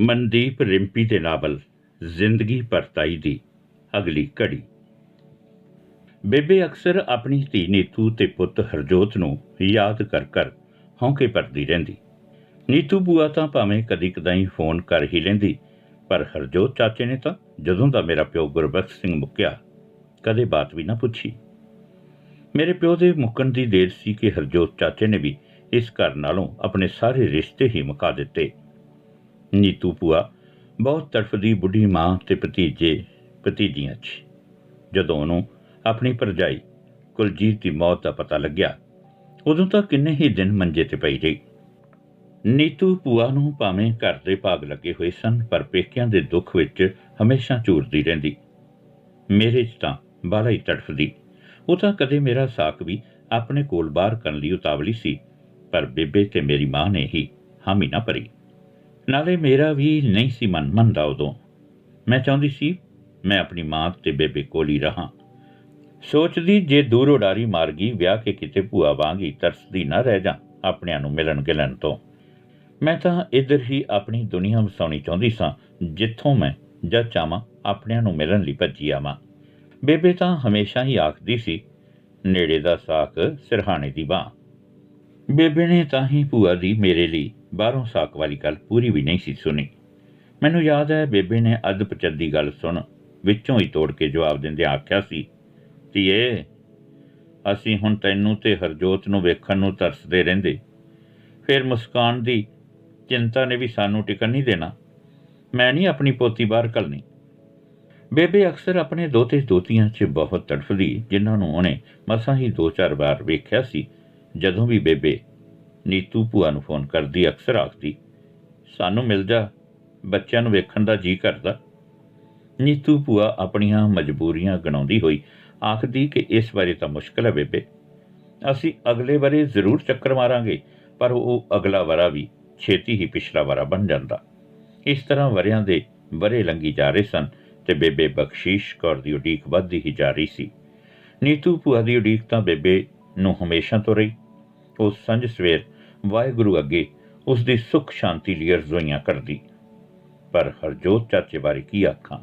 ਮਨਦੀਪ ਰਿੰਪੀ ਦੇ ਨਾਵਲ, ਜ਼ਿੰਦਗੀ ਪਰਤਾਈ ਦੀ, ਅਗਲੀ ਕੜੀ ਬੇਬੇ ਅਕਸਰ ਆਪਣੀ ਧੀ ਨੀਤੂ ਤੇ ਪੁੱਤ ਹਰਜੋਤ ਨੂੰ ਯਾਦ ਕਰ ਕਰ ਹੌਂਕੇ ਭਰਦੀ ਰਹਿੰਦੀ। ਨੀਤੂ ਬੂਆ ਤਾਂ ਭਾਵੇਂ ਕਦੀ ਕਦਾਈ ਫੋਨ ਕਰ ਹੀ ਲੈਂਦੀ, ਪਰ ਹਰਜੋਤ ਚਾਚੇ ਨੇ ਤਾਂ ਜਦੋਂ ਦਾ ਮੇਰਾ ਪਿਓ ਗੁਰਬਖਸ਼ ਸਿੰਘ ਮੁੱਕਿਆ, ਕਦੇ ਬਾਤ ਵੀ ਨਾ ਪੁੱਛੀ। ਮੇਰੇ ਪਿਓ ਦੇ ਮੁੱਕਣ ਦੀ ਦੇਰ ਸੀ ਕਿ ਹਰਜੋਤ ਚਾਚੇ ਨੇ ਵੀ ਇਸ ਘਰ ਨਾਲੋਂ ਆਪਣੇ ਸਾਰੇ ਰਿਸ਼ਤੇ ਹੀ ਮੁਕਾ ਦਿੱਤੇ। ਨੀਤੂ ਭੂਆ, ਬਹੁਤ ਤੜਫਦੀ ਬੁੱਢੀ ਮਾਂ ਤੇ ਭਤੀਜੇ, ਭਤੀਜੀਆਂ 'ਚ। ਜਦੋਂ ਉਹਨੂੰ ਆਪਣੀ ਭਰਜਾਈ ਕੁਲਜੀਤ ਦੀ ਮੌਤ ਦਾ ਪਤਾ ਲੱਗਿਆ, ਉਦੋਂ ਤਾਂ ਕਿੰਨੇ ਹੀ ਦਿਨ ਮੰਜੇ ਤੇ ਪਈ ਰਹੀ। ਨੀਤੂ ਭੂਆ ਨੂੰ ਭਾਵੇਂ ਘਰ ਦੇ ਭਾਗ ਲੱਗੇ ਹੋਏ ਸਨ, ਪਰ ਪੇਕਿਆਂ ਦੇ ਦੁੱਖ ਵਿੱਚ ਹਮੇਸ਼ਾ ਝੂਰਦੀ ਰਹਿੰਦੀ। ਮੇਰੇ 'ਚ ਤਾਂ ਬਾਲਾ ਹੀ ਤੜਫਦੀ। ਉਹ ਤਾਂ ਕਦੇ ਮੇਰਾ ਸਾਕ ਵੀ ਆਪਣੇ ਕੋਲ ਬਾਹਰ ਕਰਨ ਲਈ ਉਤਾਵਲੀ ਸੀ, ਪਰ ਬੇਬੇ ਤੇ ਮੇਰੀ ਮਾਂ ਨੇ ਹੀ ਹਾਮੀ ਨਾ ਭਰੀ। ਨਾਲੇ ਮੇਰਾ ਵੀ ਨਹੀਂ ਸੀ ਮਨ ਮੰਨਦਾ ਉਦੋਂ। ਮੈਂ ਚਾਹੁੰਦੀ ਸੀ, ਮੈਂ ਆਪਣੀ ਮਾਂ ਤੇ ਬੇਬੇ ਕੋਲ ਹੀ ਰਹਾ। ਸੋਚਦੀ ਜੇ ਦੂਰ ਉਡਾਰੀ ਮਾਰ ਗਈ ਵਿਆਹ ਕੇ ਕਿਤੇ ਭੂਆ ਵਾਂਗੀ ਤਰਸਦੀ ਨਾ ਰਹਿ ਜਾ ਆਪਣਿਆਂ ਨੂੰ ਮਿਲਣ ਗਿਲਣ ਤੋਂ। ਮੈਂ ਤਾਂ ਇੱਧਰ ਹੀ ਆਪਣੀ ਦੁਨੀਆ ਵਸਾਉਣੀ ਚਾਹੁੰਦੀ ਸਾਂ, ਜਿੱਥੋਂ ਮੈਂ ਜਦ ਚਾਹਾਂ ਆਪਣਿਆਂ ਨੂੰ ਮਿਲਣ ਲਈ ਭੱਜੀ ਆਵਾਂ। ਬੇਬੇ ਤਾਂ ਹਮੇਸ਼ਾ ਹੀ ਆਖਦੀ ਸੀ, ਨੇੜੇ ਦਾ ਸਾਕ ਸਿਰਹਾਣੇ ਦੀ ਬਾਹ। ਬੇਬੇ ਨੇ ਤਾਂ ਹੀ ਭੂਆ ਦੀ ਮੇਰੇ ਲਈ ਬਾਹਰੋਂ ਸਾਕ ਵਾਲੀ ਗੱਲ ਪੂਰੀ ਵੀ ਨਹੀਂ ਸੀ ਸੁਣੀ। ਮੈਨੂੰ ਯਾਦ ਹੈ ਬੇਬੇ ਨੇ ਅੱਧ ਪਚੱਦੀ ਗੱਲ ਸੁਣ, ਵਿੱਚੋਂ ਹੀ ਤੋੜ ਕੇ ਜਵਾਬ ਦਿੰਦੇ ਆਖਿਆ ਸੀ, ਧੀਏ, ਅਸੀਂ ਹੁਣ ਤੈਨੂੰ ਤੇ ਹਰਜੋਤ ਨੂੰ ਵੇਖਣ ਨੂੰ ਤਰਸਦੇ ਰਹਿੰਦੇ। ਫਿਰ ਮੁਸਕਾਨ ਦੀ ਚਿੰਤਾ ਨੇ ਵੀ ਸਾਨੂੰ ਟਿਕਣ ਨਹੀਂ ਦੇਣਾ। ਮੈਂ ਨਹੀਂ ਆਪਣੀ ਪੋਤੀ ਬਾਹਰ ਕੱਲਣੀ। ਬੇਬੇ ਅਕਸਰ ਆਪਣੇ ਦੋਤੇ ਦੋਤੀਆਂ 'ਚ ਬਹੁਤ ਤੜਫਦੀ, ਜਿਨ੍ਹਾਂ ਨੂੰ ਉਹਨੇ ਮਸਾਂ ਹੀ ਦੋ ਚਾਰ ਵਾਰ ਵੇਖਿਆ ਸੀ, ਜਦੋਂ ਵੀ ਬੇਬੇ ਨੀਤੂ ਭੂਆ ਨੂੰ ਫੋਨ ਕਰਦੀ, ਅਕਸਰ ਆਖਦੀ, ਸਾਨੂੰ ਮਿਲ ਜਾ, ਬੱਚਿਆਂ ਨੂੰ ਵੇਖਣ ਦਾ ਜੀ ਕਰਦਾ। ਨੀਤੂ ਭੂਆ ਆਪਣੀਆਂ ਮਜਬੂਰੀਆਂ ਗਣਾਉਂਦੀ ਹੋਈ ਆਖਦੀ ਕਿ ਇਸ ਬਾਰੇ ਤਾਂ ਮੁਸ਼ਕਲ ਹੈ ਬੇਬੇ। ਅਸੀਂ ਅਗਲੇ ਬਾਰੇ ਜ਼ਰੂਰ ਚੱਕਰ ਮਾਰਾਂਗੇ, ਪਰ ਉਹ ਅਗਲਾ ਵਾਰਾ ਵੀ ਛੇਤੀ ਹੀ ਪਿਛਲਾ ਵਾਰਾ ਬਣ ਜਾਂਦਾ। ਇਸ ਤਰ੍ਹਾਂ ਵਰਿਆਂ ਦੇ ਬਰੇ ਲੰਗੀ ਜਾ ਰਹੇ ਸਨ ਤੇ ਬੇਬੇ ਬਖਸ਼ੀਸ਼ ਕੌਰ ਦੀ ਉਡੀਕ ਵੱਧਦੀ ਹੀ ਜਾ ਰਹੀ ਸੀ। ਨੀਤੂ ਭੂਆ ਦੀ ਉਡੀਕ ਤਾਂ ਬੇਬੇ ਨੂੰ ਹਮੇਸ਼ਾ ਤੋਂ ਰਹੀ। ਉਹ ਸੰਜ ਸਵੇਰ ਵਾਹਿਗੁਰੂ ਅੱਗੇ ਉਸ ਦੀ ਸੁਖ ਸ਼ਾਂਤੀ ਲਈ ਅਰਜ਼ੋਈਆਂ ਕਰਦੀ। ਪਰ ਹਰਜੋਤ ਚਾਚੇ ਬਾਰੇ ਕੀ ਆਖਾਂ?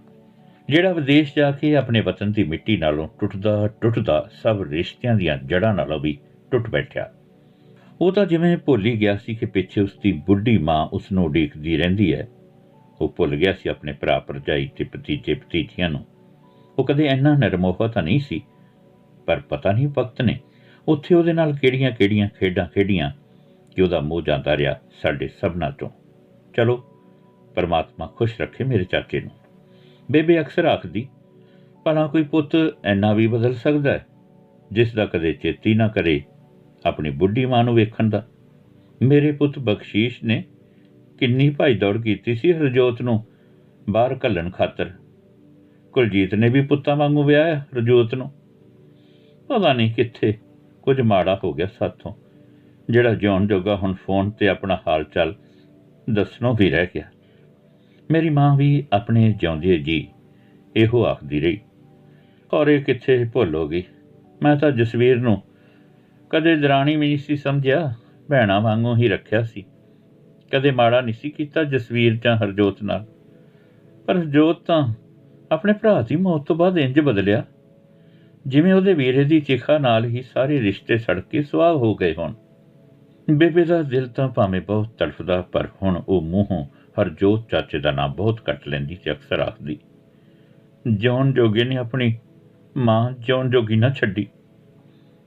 ਜਿਹੜਾ ਵਿਦੇਸ਼ ਜਾ ਕੇ ਆਪਣੇ ਵਤਨ ਦੀ ਮਿੱਟੀ ਨਾਲੋਂ ਟੁੱਟਦਾ ਟੁੱਟਦਾ ਸਭ ਰਿਸ਼ਤਿਆਂ ਦੀਆਂ ਜੜਾਂ ਨਾਲੋਂ ਵੀ ਟੁੱਟ ਬੈਠਿਆ। ਉਹ ਤਾਂ ਜਿਵੇਂ ਭੁੱਲ ਹੀ ਗਿਆ ਸੀ ਕਿ ਪਿੱਛੇ ਉਸ ਦੀ ਬੁੱਢੀ ਮਾਂ ਉਸ ਨੂੰ ਉਡੀਕਦੀ ਰਹਿੰਦੀ ਹੈ। ਉਹ ਭੁੱਲ ਗਿਆ ਸੀ ਆਪਣੇ ਭਰਾ ਭਰਜਾਈ ਤੇ ਭਤੀਜੇ ਭਤੀਜੀਆਂ ਨੂੰ। ਉਹ ਕਦੇ ਇੰਨਾ ਨਰਮੋਹਾ ਤਾਂ ਨਹੀਂ ਸੀ, ਪਰ ਪਤਾ ਨਹੀਂ ਵਕਤ ਨੇ ਉੱਥੇ ਉਹਦੇ ਨਾਲ ਕਿਹੜੀਆਂ-ਕਿਹੜੀਆਂ ਖੇਡਾਂ ਖੇਡੀਆਂ ਕਿ ਉਹਦਾ ਮੋਹ ਜਾਂਦਾ ਰਿਹਾ ਸਾਡੇ ਸਭਨਾਂ ਤੋਂ ਚਲੋ, ਪਰਮਾਤਮਾ ਖੁਸ਼ ਰੱਖੇ ਮੇਰੇ ਚਾਚੇ ਨੂੰ। ਬੇਬੇ ਅਕਸਰ ਆਖਦੀ, ਭਲਾ ਕੋਈ ਪੁੱਤ ਐਨਾ ਵੀ ਬਦਲ ਸਕਦਾ ਹੈ, ਜਿਸ ਦਾ ਕਦੇ ਚੇਤੀ ਨਾ ਕਰੇ ਆਪਣੀ ਬੁੱਢੀ ਮਾਂ ਨੂੰ ਵੇਖਣ ਦਾ? ਮੇਰੇ ਪੁੱਤ ਬਖਸ਼ੀਸ਼ ਨੇ ਕਿੰਨੀ ਭਾਈ ਦੌੜ ਕੀਤੀ ਸੀ ਹਰਜੋਤ ਨੂੰ ਬਾਹਰ ਕੱਲਣ ਖਾਤਰ। ਕੁਲਜੀਤ ਨੇ ਵੀ ਪੁੱਤਾਂ ਵਾਂਗੂ ਵਿਆਹਿਆ ਰਜੋਤ ਨੂੰ। ਪਤਾ ਨਹੀਂ ਕਿੱਥੇ ਕੁਝ ਮਾੜਾ ਹੋ ਗਿਆ ਸਾਥੋਂ। ਜਿਹੜਾ ਜਿਉਣ ਜੋਗਾ ਹੁਣ ਫੋਨ ਤੇ ਆਪਣਾ ਹਾਲ ਚਾਲ ਦੱਸਣੋਂ ਵੀ ਰਹਿ ਗਿਆ। ਮੇਰੀ ਮਾਂ ਵੀ ਆਪਣੇ ਜਿਉਂਦੇ ਜੀ, ਇਹੋ ਆਖਦੀ ਰਹੀ। ਔਰ ਇਹ ਕਿੱਥੇ ਭੁੱਲ ਹੋ ਗਈ। ਮੈਂ ਤਾਂ ਜਸਵੀਰ ਨੂੰ ਕਦੇ ਦਰਾਣੀ ਵੀ ਨਹੀਂ ਸੀ ਸਮਝਿਆ, ਭੈਣਾ ਵਾਂਗੂ ਹੀ ਰੱਖਿਆ ਸੀ। ਕਦੇ ਮਾੜਾ ਨਹੀਂ ਸੀ ਕੀਤਾ ਜਸਵੀਰ ਜਾਂ ਹਰਜੋਤ ਨਾਲ। ਪਰ ਹਰਜੋਤ ਤਾਂ ਆਪਣੇ ਭਰਾ ਦੀ ਮੌਤ ਤੋਂ ਬਾਅਦ ਇੰਜ ਬਦਲਿਆ। ਜਿਵੇਂ ਉਹਦੇ ਵੀਰੇ ਦੀ ਚਿਖਾ ਨਾਲ ਹੀ ਸਾਰੇ ਰਿਸ਼ਤੇ ਸੜ ਕੇ ਸੁਆਹ ਹੋ ਗਏ ਹੋਣ। ਬੇਬੇ ਦਾ ਦਿਲ ਤਾਂ ਭਾਵੇਂ ਬਹੁਤ ਤੜਫਦਾ, ਪਰ ਹੁਣ ਉਹ ਮੂੰਹੋਂ ਹਰਜੋਤ ਚਾਚੇ ਦਾ ਨਾਮ ਬਹੁਤ ਕੱਟ ਲੈਂਦੀ ਤੇ ਅਕਸਰ ਆਖਦੀ ਜੌਨ ਜੋਗੇ ਨੇ ਆਪਣੀ ਮਾਂ ਜੌਨ ਜੋਗੀ ਨਾ ਛੱਡੀ।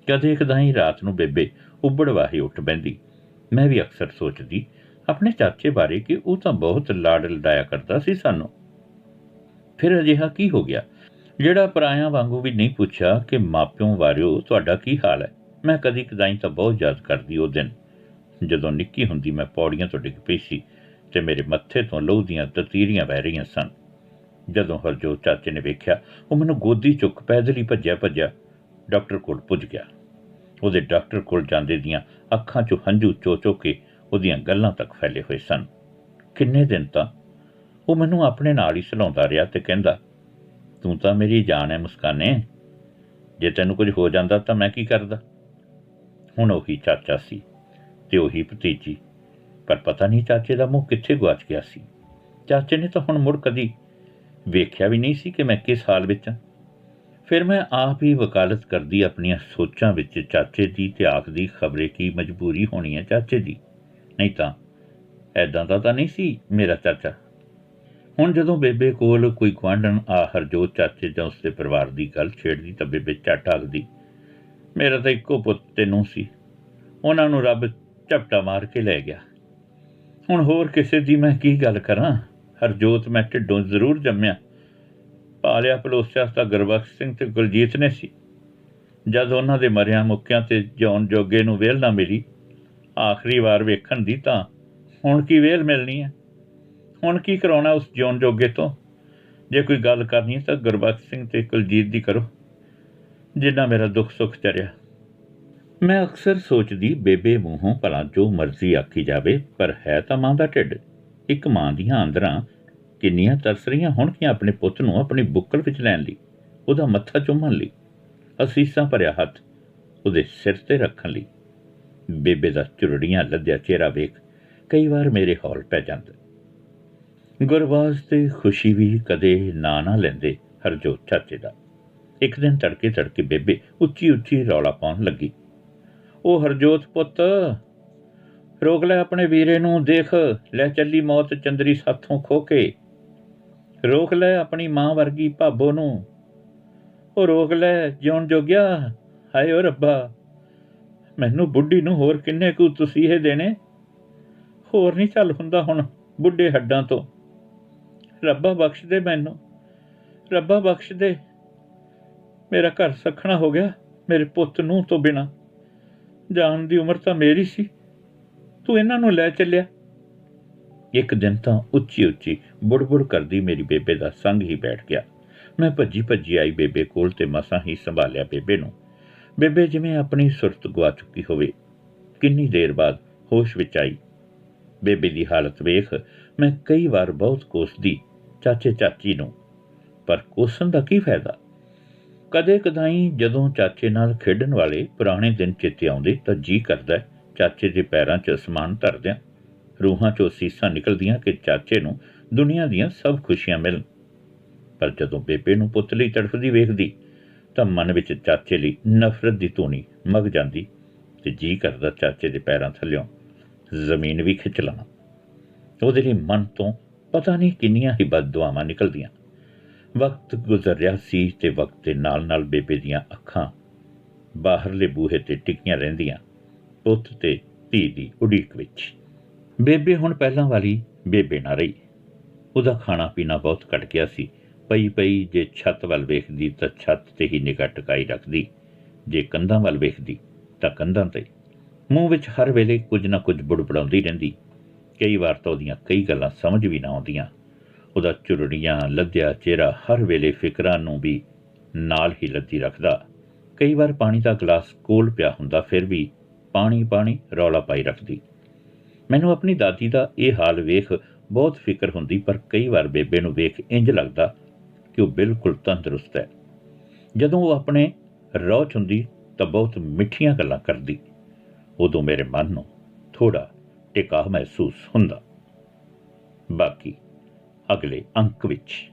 ਕਦੇ ਕਦਾਈ ਰਾਤ ਨੂੰ ਬੇਬੇ ਉੱਬੜ ਵਾਹੀ ਉੱਠ ਬੈੰਦੀ ਮੈਂ ਵੀ ਅਕਸਰ ਸੋਚਦੀ, ਆਪਣੇ ਚਾਚੇ ਬਾਰੇ ਕਿ ਉਹ ਤਾਂ ਬਹੁਤ ਲਾਡ ਲਡਾਇਆ ਕਰਦਾ ਸੀ ਸਾਨੂੰ। ਫਿਰ ਅਜਿਹਾ ਕੀ ਹੋ ਗਿਆ? ਜਿਹੜਾ ਪਰਾਇਆਂ ਵਾਂਗੂ ਵੀ ਨਹੀਂ ਪੁੱਛਿਆ ਕਿ ਮਾਪਿਓ ਵਾਰਿਓ, ਤੁਹਾਡਾ ਕੀ ਹਾਲ ਹੈ? ਮੈਂ ਕਦੀ ਕਦਾਈ ਤਾਂ ਬਹੁਤ ਯਾਦ ਕਰਦੀ ਉਹ ਦਿਨ। ਜਦੋਂ ਨਿੱਕੀ ਹੁੰਦੀ ਮੈਂ ਪੌੜੀਆਂ ਤੋਂ ਡਿੱਗ ਪਈ ਸੀ ਤੇ ਮੇਰੇ ਮੱਥੇ ਤੋਂ ਲਹੂ ਦੀਆਂ ਤਤੀਰੀਆਂ ਵਹਿ ਰਹੀਆਂ ਸਨ। ਜਦੋਂ ਹਰਜੋਤ ਚਾਚੇ ਨੇ ਵੇਖਿਆ, ਉਹ ਮੈਨੂੰ ਗੋਦੀ ਚੁੱਕ ਪੈਦਲ ਹੀ ਭੱਜਿਆ ਭੱਜਿਆ ਡਾਕਟਰ ਕੋਲ ਪੁੱਜ ਗਿਆ। ਉਹਦੇ ਡਾਕਟਰ ਕੋਲ ਜਾਂਦੇ ਦੀਆਂ ਅੱਖਾਂ 'ਚੋਂ ਹੰਝੂ ਚੋ-ਚੋ ਕੇ ਉਹਦੀਆਂ ਗੱਲਾਂ ਤੱਕ ਫੈਲੇ ਹੋਏ ਸਨ। ਕਿੰਨੇ ਦਿਨ ਤਾਂ ਉਹ ਮੈਨੂੰ ਆਪਣੇ ਨਾਲ ਹੀ ਸਲਾਉਂਦਾ ਰਿਹਾ ਤੇ ਕਹਿੰਦਾ ਤੂੰ ਤਾਂ ਮੇਰੀ ਜਾਨ ਹੈ ਮੁਸਕਾਨੇ। ਜੇ ਤੈਨੂੰ ਕੁਝ ਹੋ ਜਾਂਦਾ ਤਾਂ ਮੈਂ ਕੀ ਕਰਦਾ? ਹੁਣ ਉਹੀ ਚਾਚਾ ਸੀ ਤੇ ਉਹੀ ਭਤੀਜੀ। ਪਰ ਪਤਾ ਨਹੀਂ ਚਾਚੇ ਦਾ ਮੂੰਹ ਕਿੱਥੇ ਗਵਾਚ ਗਿਆ ਸੀ। ਚਾਚੇ ਨੇ ਤਾਂ ਹੁਣ ਮੁੜ ਕਦੀ ਵੇਖਿਆ ਵੀ ਨਹੀਂ ਸੀ ਕਿ ਮੈਂ ਕਿਸ ਹਾਲ ਵਿੱਚ ਹਾਂ ਫਿਰ ਮੈਂ ਆਪ ਹੀ ਵਕਾਲਤ ਕਰਦੀ ਆਪਣੀਆਂ ਸੋਚਾਂ ਵਿੱਚ ਚਾਚੇ ਦੀ ਤੇ ਆਖਦੀ ਖਬਰੇ ਕੀ ਮਜਬੂਰੀ ਹੋਣੀ ਹੈ ਚਾਚੇ ਦੀ। ਨਹੀਂ ਤਾਂ ਐਦਾਂ ਦਾ ਤਾਂ ਨਹੀਂ ਸੀ ਮੇਰਾ ਚਾਚਾ। ਹੁਣ ਜਦੋਂ ਬੇਬੇ ਕੋਲ ਕੋਈ ਗੁਆਂਢਣ ਆ, ਹਰਜੋਤ ਚਾਚੇ ਜਾਂ ਉਸਦੇ ਪਰਿਵਾਰ ਦੀ ਗੱਲ ਛੇੜਦੀ ਤਾਂ ਬੇਬੇ ਝੱਟ ਆਖਦੀ, ਮੇਰਾ ਤਾਂ ਇੱਕੋ ਪੁੱਤ ਤੇ ਨੂੰ ਸੀ। ਉਹਨਾਂ ਨੂੰ ਰੱਬ ਝਪਟਾ ਮਾਰ ਕੇ ਲੈ ਗਿਆ। ਹੁਣ ਹੋਰ ਕਿਸੇ ਦੀ ਮੈਂ ਕੀ ਗੱਲ ਕਰਾਂ? ਹਰਜੋਤ ਮੈਂ ਢਿੱਡੋਂ ਜ਼ਰੂਰ ਜੰਮਿਆ। ਪਾਲਿਆ ਪਲੋਸਿਆ ਤਾਂ ਗੁਰਬਖਸ਼ ਸਿੰਘ ਤੇ ਗੁਰਜੀਤ ਨੇ ਸੀ। ਜਦ ਉਹਨਾਂ ਦੇ ਮਰਿਆਂ ਮੁੱਕਿਆਂ ਤੇ ਜੌਨ ਜੋਗੇ ਨੂੰ ਵੇਲ ਨਾ ਮਿਲੀ, ਆਖਰੀ ਵਾਰ ਵੇਖਣ ਦੀ ਤਾਂ ਹੁਣ ਕੀ ਵੇਲ ਮਿਲਣੀ ਹੈ ਹੁਣ ਕੀ ਕਰਾਉਣਾ ਉਸ ਜੌਨ ਜੋਗੇ ਤੋਂ? ਜੇ ਕੋਈ ਗੱਲ ਕਰਨੀ ਤਾਂ ਗੁਰਬਖਸ਼ ਸਿੰਘ ਤੇ ਕੁਲਜੀਤ ਦੀ ਕਰੋ, ਜਿੰਨਾ ਮੇਰਾ ਦੁੱਖ ਸੁੱਖ ਚਰਿਆ ਮੈਂ ਅਕਸਰ ਸੋਚਦੀ, ਬੇਬੇ ਮੂੰਹੋਂ ਭਲਾ ਜੋ ਮਰਜ਼ੀ ਆਖੀ ਜਾਵੇ, ਪਰ ਹੈ ਤਾਂ ਮਾਂ ਦਾ ਢਿੱਡ। ਇੱਕ ਮਾਂ ਦੀਆਂ ਅੰਦਰਾਂ ਕਿੰਨੀਆਂ ਤਰਸ ਰਹੀਆਂ ਹੋਣਗੀਆਂ ਆਪਣੇ ਪੁੱਤ ਨੂੰ ਆਪਣੀ ਬੁੱਕਲ ਵਿੱਚ ਲੈਣ ਲਈ, ਉਹਦਾ ਮੱਥਾ ਚੁੰਮਣ ਲਈ, ਅਸੀਸਾਂ ਭਰਿਆ ਹੱਥ ਉਹਦੇ ਸਿਰ ਤੇ ਰੱਖਣ ਲਈ। ਬੇਬੇ ਦਾ ਚੁਰੜੀਆਂ ਲੱਦਿਆ ਚਿਹਰਾ ਵੇਖ ਕਈ ਵਾਰ ਮੇਰੇ ਹੌਲ ਪੈ ਜਾਂਦਾ। ਗੁਰਬਾਜ਼ ਤੇ ਖੁਸ਼ੀ ਵੀ ਕਦੇ ਨਾ ਨਾ ਲੈਂਦੇ, ਹਰਜੋਤ ਚਾਚੇ ਦਾ। ਇੱਕ ਦਿਨ ਤੜਕੇ ਤੜਕੇ ਬੇਬੇ ਉੱਚੀ ਉੱਚੀ ਰੌਲਾ ਪਾਉਣ ਲੱਗੀ। ਉਹ ਹਰਜੋਤ ਪੁੱਤ, ਰੋਕ ਲੈ ਆਪਣੇ ਵੀਰੇ ਨੂੰ, ਦੇਖ, ਲੈ ਚੱਲੀ ਮੌਤ ਚੰਦਰੀ ਸਾਥੋਂ ਖੋ ਕੇ। ਰੋਕ ਲੈ ਆਪਣੀ ਮਾਂ ਵਰਗੀ ਭਾਬੋ ਨੂੰ। ਉਹ ਰੋਕ ਲੈ, ਜਿਉਣ ਜੋਗਿਆ? ਹਾਏ ਓ ਰੱਬਾ, ਮੈਨੂੰ ਬੁੱਢੀ ਨੂੰ ਹੋਰ ਕਿੰਨੇ ਕੁ ਤੁਸੀਂ ਇਹ ਦੇਣੇ? ਹੋਰ ਨਹੀਂ ਚੱਲ ਹੁੰਦਾ ਹੁਣ ਬੁੱਢੇ ਹੱਡਾਂ ਤੋਂ। ਰੱਬਾ ਬਖਸ਼ ਦੇ ਮੈਨੂੰ। ਰੱਬਾ ਬਖਸ਼ ਦੇ ਮੇਰਾ ਘਰ ਸਖਣਾ ਹੋ ਗਿਆ, ਮੇਰੇ ਪੁੱਤ ਨੂੰ ਤੋਂ ਬਿਨਾ। ਜਾਨ ਦੀ ਉਮਰ ਤਾਂ ਮੇਰੀ ਸੀ। ਤੂੰ ਇਹਨਾਂ ਨੂੰ ਲੈ ਚੱਲਿਆ। ਇੱਕ ਦਿਨ ਤਾਂ ਉੱਚੀ ਉੱਚੀ ਬੁੜਬੁੜ ਕਰਦੀ ਮੇਰੀ ਬੇਬੇ ਦਾ ਸੰਗ ਹੀ ਬੈਠ ਗਿਆ। ਮੈਂ ਭੱਜੀ ਭੱਜੀ ਆਈ ਬੇਬੇ ਕੋਲ ਤੇ ਮਸਾਂ ਹੀ ਸੰਭਾਲਿਆ ਬੇਬੇ ਨੂੰ। ਬੇਬੇ ਜਿਵੇਂ ਆਪਣੀ ਸੁਰਤ ਗਵਾ ਚੁੱਕੀ ਹੋਵੇ। ਕਿੰਨੀ ਦੇਰ ਬਾਅਦ ਹੋਸ਼ ਵਿੱਚ ਆਈ। ਬੇਬੇ ਦੀ ਹਾਲਤ ਵੇਖ ਮੈਂ ਕਈ ਵਾਰ ਬਹੁਤ ਕੋਸਦੀ ਚਾਚੇ ਚਾਚੀ ਨੂੰ। ਪਰ ਕੋਸਣ ਦਾ ਕੀ ਫਾਇਦਾ? ਕਦੇ ਕਦਾਈ ਜਦੋਂ ਚਾਚੇ ਨਾਲ ਖੇਡਣ ਵਾਲੇ ਪੁਰਾਣੇ ਦਿਨ ਚਿੱਤੇ ਆਉਂਦੇ ਤਾਂ ਜੀ ਕਰਦਾ ਚਾਚੇ ਦੇ ਪੈਰਾਂ 'ਚ ਅਸਮਾਨ ਧਰਦਿਆਂ। ਰੂਹਾਂ 'ਚੋਂ ਸੀਸਾਂ ਨਿਕਲਦੀਆਂ ਕਿ ਚਾਚੇ ਨੂੰ ਦੁਨੀਆ ਦੀਆਂ ਸਭ ਖੁਸ਼ੀਆਂ ਮਿਲਣ। ਪਰ ਜਦੋਂ ਬੇਬੇ ਨੂੰ ਪੁੱਤ ਲਈ ਤੜਫਦੀ ਵੇਖਦੀ ਤਾਂ ਮਨ ਵਿੱਚ ਚਾਚੇ ਲਈ ਨਫ਼ਰਤ ਦੀ ਧੂਣੀ ਮਗ ਜਾਂਦੀ ਤੇ ਜੀ ਕਰਦਾ ਚਾਚੇ ਦੇ ਪੈਰਾਂ ਥੱਲਿਓਂ, ਜ਼ਮੀਨ ਵੀ ਖਿੱਚ ਲਵਾਂ। ਉਹਦੇ ਲਈ ਮਨ ਤੋਂ ਪਤਾ ਨਹੀਂ ਕਿੰਨੀਆਂ ਹੀ ਬਦਦੁਆਵਾਂ ਨਿਕਲਦੀਆਂ। ਵਕਤ ਗੁਜ਼ਰ ਰਿਹਾ ਸੀ ਤੇ ਵਕਤ ਦੇ ਨਾਲ-ਨਾਲ ਬੇਬੇ ਦੀਆਂ ਅੱਖਾਂ ਬਾਹਰਲੇ ਬੂਹੇ ਤੇ ਟਿਕੀਆਂ ਰਹਿੰਦੀਆਂ, ਪੁੱਤ ਤੇ ਧੀ ਦੀ ਉਡੀਕ ਵਿੱਚ। ਬੇਬੇ ਹੁਣ ਪਹਿਲਾਂ ਵਾਲੀ ਬੇਬੇ ਨਾ ਰਹੀ। ਉਹਦਾ ਖਾਣਾ ਪੀਣਾ ਬਹੁਤ ਘਟ ਗਿਆ ਸੀ। ਪਈ ਪਈ ਜੇ ਛੱਤ ਵੱਲ ਵੇਖਦੀ ਤਾਂ ਛੱਤ ਤੇ ਹੀ ਨਿਗਾਹ ਟਿਕਾਈ ਰੱਖਦੀ। ਜੇ ਕੰਧਾਂ ਵੱਲ ਵੇਖਦੀ ਤਾਂ ਕੰਧਾਂ ਤੇ। ਮੂੰਹ ਵਿੱਚ ਹਰ ਵੇਲੇ ਕੁਝ ਨਾ ਕੁਝ ਬੁੜਬੜਾਉਂਦੀ ਰਹਿੰਦੀ। ਕਈ ਵਾਰ ਤਾਂ ਉਹਦੀਆਂ ਕਈ ਗੱਲਾਂ ਸਮਝ ਵੀ ਨਾ ਆਉਂਦੀਆਂ। ਉਹਦਾ ਚੁਰੜੀਆਂ, ਲੱਦਿਆ ਚਿਹਰਾ ਹਰ ਵੇਲੇ ਫਿਕਰਾਂ ਨੂੰ ਵੀ ਨਾਲ ਹੀ ਲੱਦੀ ਰੱਖਦਾ। ਕਈ ਵਾਰ ਪਾਣੀ ਦਾ ਗਲਾਸ ਕੋਲ ਪਿਆ ਹੁੰਦਾ, ਫਿਰ ਵੀ ਪਾਣੀ ਪਾਣੀ, ਰੌਲਾ ਪਾਈ ਰੱਖਦੀ। ਮੈਨੂੰ ਆਪਣੀ ਦਾਦੀ ਦਾ ਇਹ ਹਾਲ ਵੇਖ ਬਹੁਤ ਫਿਕਰ ਹੁੰਦੀ, ਪਰ ਕਈ ਵਾਰ ਬੇਬੇ ਨੂੰ ਵੇਖ ਇੰਜ ਲੱਗਦਾ ਕਿ ਉਹ ਬਿਲਕੁਲ ਤੰਦਰੁਸਤ ਹੈ। ਜਦੋਂ ਉਹ ਆਪਣੇ ਰੌਹ 'ਚ ਹੁੰਦੀ ਤਾਂ ਬਹੁਤ ਮਿੱਠੀਆਂ ਗੱਲਾਂ ਕਰਦੀ। ਉਦੋਂ ਮੇਰੇ ਮਨ ਨੂੰ ਥੋੜਾ ਟਿਕਾ ਮਹਿਸੂਸ ਹੁੰਦਾ। ਬਾਕੀ ਅਗਲੇ ਅੰਕ ਵਿੱਚ